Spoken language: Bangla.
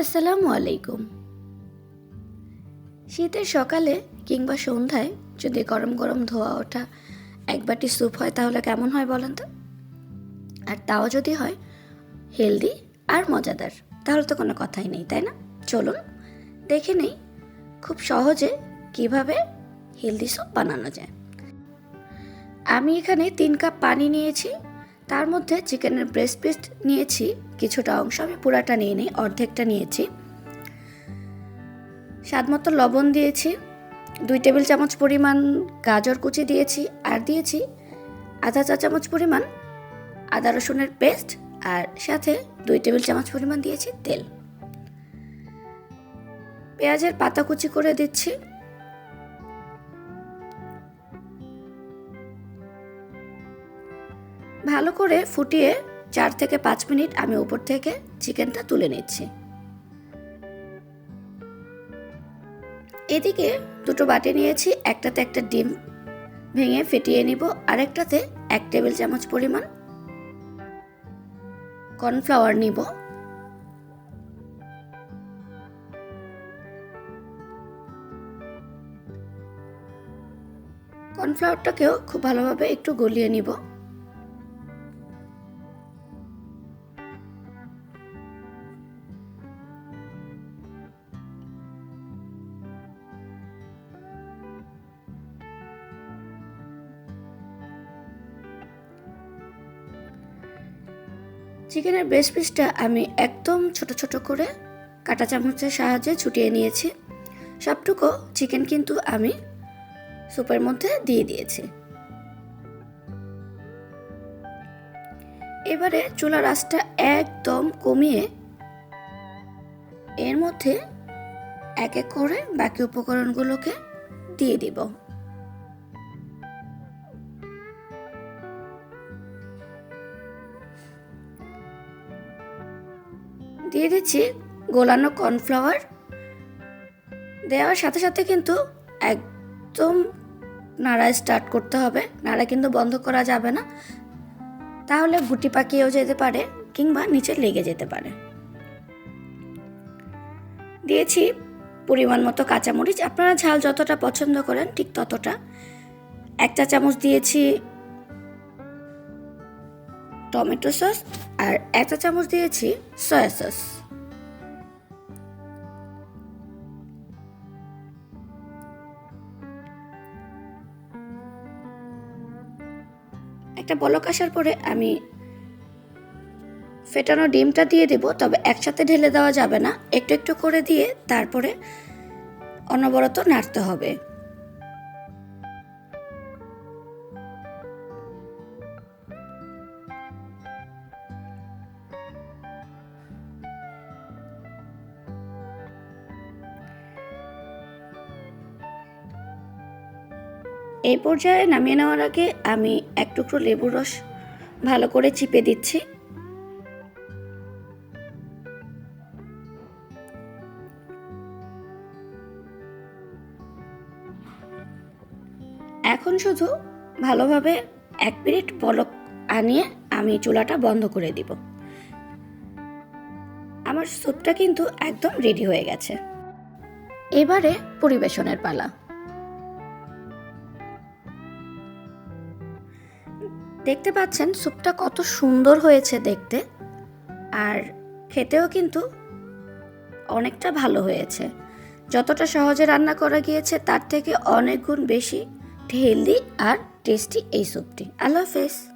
আসসালামু আলাইকুম। শীতের সকালে কিংবা সন্ধ্যায় যদি গরম গরম ধোয়া ওঠা এক বাটি স্যুপ হয়, তাহলে কেমন হয় বলেন তো? আর তাও যদি হয়, হেলদি আর মজাদার, তাহলে তো কোনো কথাই নেই, তাই না? চলুন, দেখে নেই খুব সহজে কীভাবে হেলদি স্যুপ বানানো যায়। আমি এখানে তিন কাপ পানি নিয়েছি, তার মধ্যে চিকেনের ব্রেস্ট পিস নিয়েছি কিছুটা অংশ আমি পুরাটা নিয়ে নিই, অর্ধেকটা নিয়েছি। স্বাদ মতো লবণ দিয়েছি, দুই টেবিল চামচ পরিমাণ গাজর কুচি দিয়েছি, আর দিয়েছি আধা চা চামচ পরিমাণ আদা রসুনের পেস্ট, আর সাথে দুই টেবিল চামচ পরিমাণ দিয়েছি তেল। পেঁয়াজের পাতা কুচি করে দিচ্ছি। ভালো করে ফুটিয়ে চার থেকে পাঁচ মিনিট আমি উপর থেকে চিকেনটা তুলে নিচ্ছি। এদিকে দুটো বাটি নিয়েছি, একটাতে একটা ডিম ভেঙে ফেটিয়ে নিব, আরেকটাতে এক টেবিল চামচ পরিমাণ কর্নফ্লাওয়ার নিব। কর্নফ্লাওয়ারটাকেও খুব ভালোভাবে একটু গলিয়ে নিব। চিকেনের ব্রেস্ট পিসটা আমি একদম ছোট ছোট করে কাঁটা চামচের সাহায্যে ছুটিয়ে নিয়েছি। সবটুকু চিকেন কিন্তু আমি সুপের মধ্যে দিয়ে দিয়েছি। এবারে চুলার আঁচটা একদম কমিয়ে এর মধ্যে এক এক করে বাকি উপকরণগুলোকে দিয়ে দিব। দিয়ে দিচ্ছি গোলানো কর্নফ্লাওয়ার। দেওয়ার সাথে সাথে কিন্তু একদম নাড়া স্টার্ট করতে হবে নাড়া কিন্তু বন্ধ করা যাবে না। তাহলে গুটি পাকিয়েও যেতে পারে কিংবা নিচে লেগে যেতে পারে। দিয়েছি পরিমাণ মতো কাঁচামরিচ। আপনারা ঝাল যতটা পছন্দ করেন ঠিক ততটা। এক চা চামচ দিয়েছি টমেটো সস আর এক চা চামচ দিয়েছি সয়া সস একটা বলক আসার পরে আমি ফেটানো ডিমটা দিয়ে দেব, তবে একসাথে ঢেলে দেওয়া যাবে না। একটু একটু করে দিয়ে তারপরে অনবরত নাড়তে হবে। এই পর্যায়ে নামিয়ে নেওয়ার আগে আমি এক টুকরো লেবুর রস ভালো করে চিপে দিচ্ছি। এখন শুধু ভালোভাবে এক মিনিট পলক আনিয়ে আমি চুলাটা বন্ধ করে দিব। আমার স্যুপটা কিন্তু একদম রেডি হয়ে গেছে। এবারে পরিবেশনের পালা। দেখতে পাচ্ছেন স্যুপটা কত সুন্দর হয়েছে দেখতে। আর খেতেও কিন্তু অনেকটা ভালো হয়েছে। যতটা সহজে রান্না করা গিয়েছে তার থেকে অনেক গুণ বেশি হেলদি আর টেস্টি এই স্যুপটি। আল্লাহ হাফেজ।